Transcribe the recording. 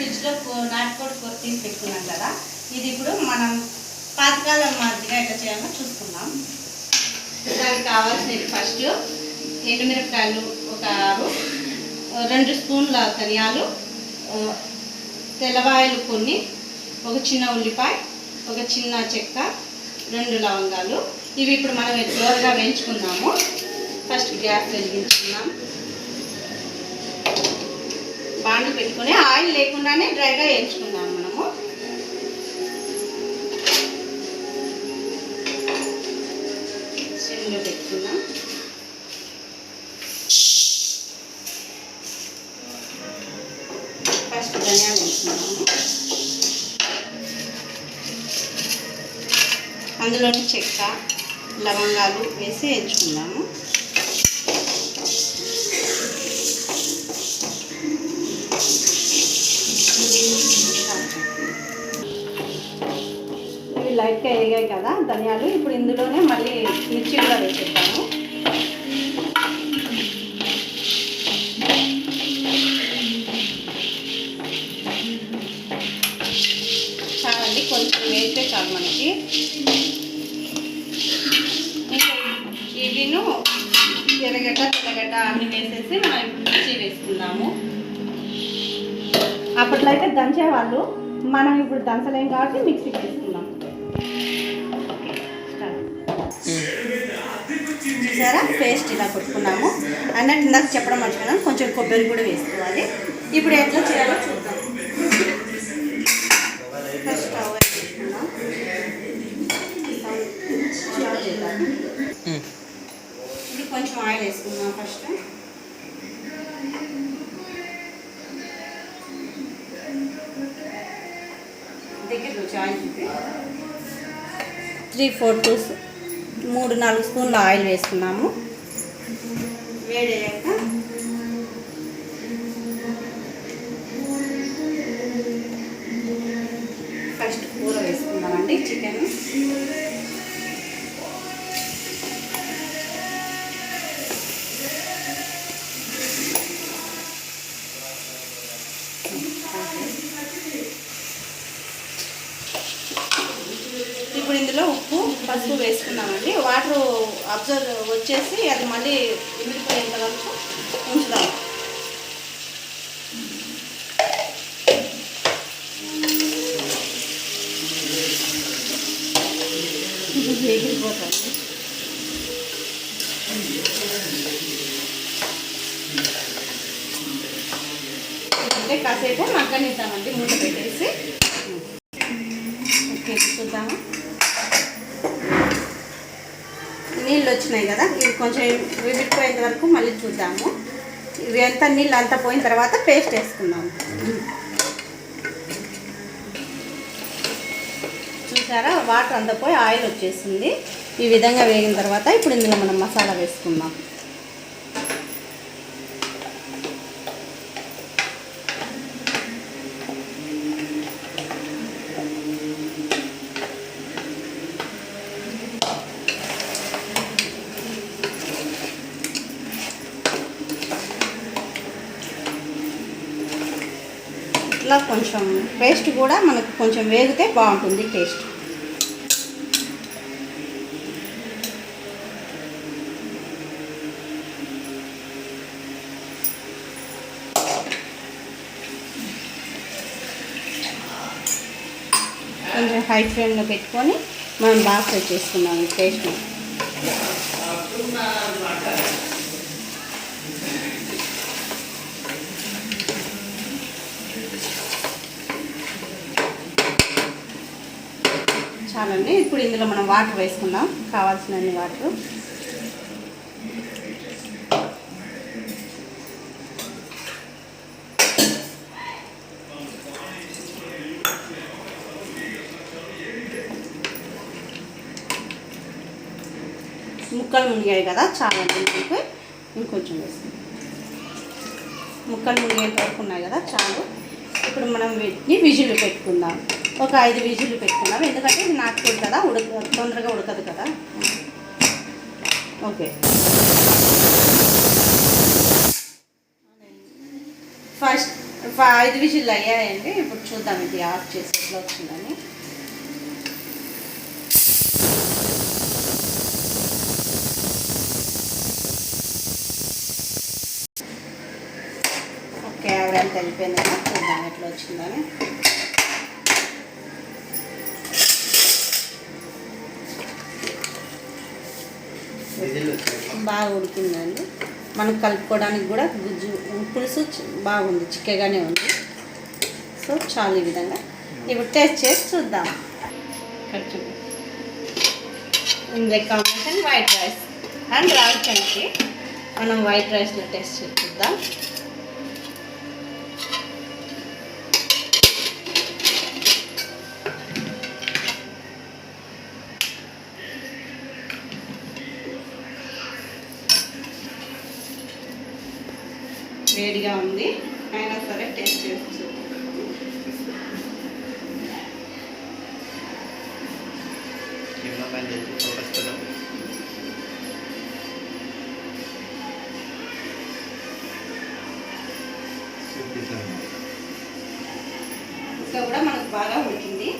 ఫ్రిడ్జ్లో నాటుకోడి కూర తీసి పెట్టుకున్నాం కదా. ఇది ఇప్పుడు మనం పాతకాలం మాదిరిగా ఎట్లా చేయాలో చూసుకుందాం. దానికి కావాల్సినవి ఫస్ట్ ఎండుమిరపకాయలు ఒక ఆరు రెండు స్పూన్ల ధనియాలు తెల్లవాయలు కొన్ని ఒక చిన్న ఉల్లిపాయ ఒక చిన్న చెక్క రెండు లవంగాలు. ఇవి ఇప్పుడు మనం దూరగా వేయించుకుందాము ఫస్ట్ గ్యాస్ వెలిగించుకున్నాం బాండు పెట్టుకుని ఆయిల్ లేకుండానే డ్రైగా వేయించుకుందాం మనము. సిమ్లో పెట్టుకుందాం. ఫస్ట్ ధనియాలు వేసుకున్నాము అందులోని చెక్క లవంగాలు వేసి వేయించుకుందాము. లైట్గా వేగాయి కదా ధనియాలు. ఇప్పుడు ఇందులోనే మళ్ళీ మిర్చి కూడా వేసేస్తాను చాలండి కొంచెం వేస్తే చాలు మనకి. ఇవిను ఎర్రగడ్డ తెల్లగడ్డ అన్ని వేసేసి మనం మిర్చి వేసుకుందాము. అప్పట్లో అయితే దంచేవాళ్ళు. మనం ఇప్పుడు దంచలేం కాబట్టి మిక్సీకి వేసుకుందాం చూసారా? పేస్ట్ ఇలా కొట్టుకున్నాము. అన్నట్టు ఇందాక చెప్పడం మర్చిపోయినాం. కొంచెం కొబ్బరి కూడా వేసుకోవాలి. ఇప్పుడు ఎట్లా చేయాలో చూద్దాం. ఫస్ట్ స్టవ్ చేద్దాం ఇది కొంచెం ఆయిల్ వేసుకుందాం ఫస్ట్. దగ్గర ఆయిల్ త్రీ ఫోర్ టూ మూడు నాలుగు స్పూన్ల ఆయిల్ వేసుకున్నాము. వేడయ్యాక ఫస్ట్ కూర వేసుకుందామండి చికెన్. పసుపు వేసుకున్నామండి. వాటర్ అబ్జర్వ్ వచ్చేసి అది మళ్ళీ ఇమిడిపోయేంత వరకు ఉంచుదాం. వేగిపోతుంది అంటే కాసేపు మగ్గనిద్దామండి. మూత పెట్టేసి. ఓకే నీళ్ళు వచ్చినాయి కదా? ఇవి కొంచెం విడిపోయేంత వరకు మళ్ళీ చూద్దాము. ఇవి ఎంత నీళ్ళు అంతా పోయిన తర్వాత పేస్ట్ వేసుకుందాము చూసారా? వాటర్ అంతా పోయి ఆయిల్ వచ్చేసింది. ఈ విధంగా వేగిన తర్వాత ఇప్పుడు ఇందులో మనం మసాలా వేసుకుందాం. ఇట్లా కొంచెం పేస్ట్ కూడా మనకు కొంచెం వేగితే బాగుంటుంది టేస్ట్ కొంచెం హై ఫ్లేమ్లో పెట్టుకొని మనం బాగా ఫ్రై చేసుకున్నాము ఈ పేస్ట్ ఇప్పుడు ఇందులో మనం వాటర్ వేసుకుందాం. కావాల్సినన్ని వాటర్. ముక్కలు మునిగాయి కదా చాలా మనకు ఇంకొంచెం వేసుకుందాం. ముక్కలు మునిగేంత వరకు ఉన్నాయి కదా చాలు. ఇప్పుడు మనం వీటిని విజిల్ పెట్టుకుందాం. ఒక ఐదు విజిల్ పెట్టుకున్నాం ఎందుకంటే కదా? ఉడక తొందరగా ఉడకదు కదా? ఓకే. ఫస్ట్ ఫ- ఐదు విజిల్లు అయ్యాయండి. ఇప్పుడు చూద్దాం ఇది ఆఫ్ చేసి ఎట్లా వచ్చిందని. ఓకే ఎవరైనా వెళ్ళిపోయింది చూద్దాం ఎట్లా వచ్చిందని. బాగా ఉడికిందండి. మనం కలుపుకోవడానికి కూడా గుజ్జు పులుసు బాగుంది చిక్కగానే ఉంది. సో చాలు ఈ విధంగా. ఇప్పుడు టేస్ట్ చేసి చూద్దాం. చూడు ఇందులో కాంబినేషన్ వైట్ రైస్. అండ్ సంచి మనం వైట్ రైస్లో టేస్ట్ చేసి చూద్దాం. వేడిగా ఉంది. అయినా సరే టేస్ట్ చేసి చూద్దాం. ఇంకా కూడా మనకు బాగా ఉడికింది.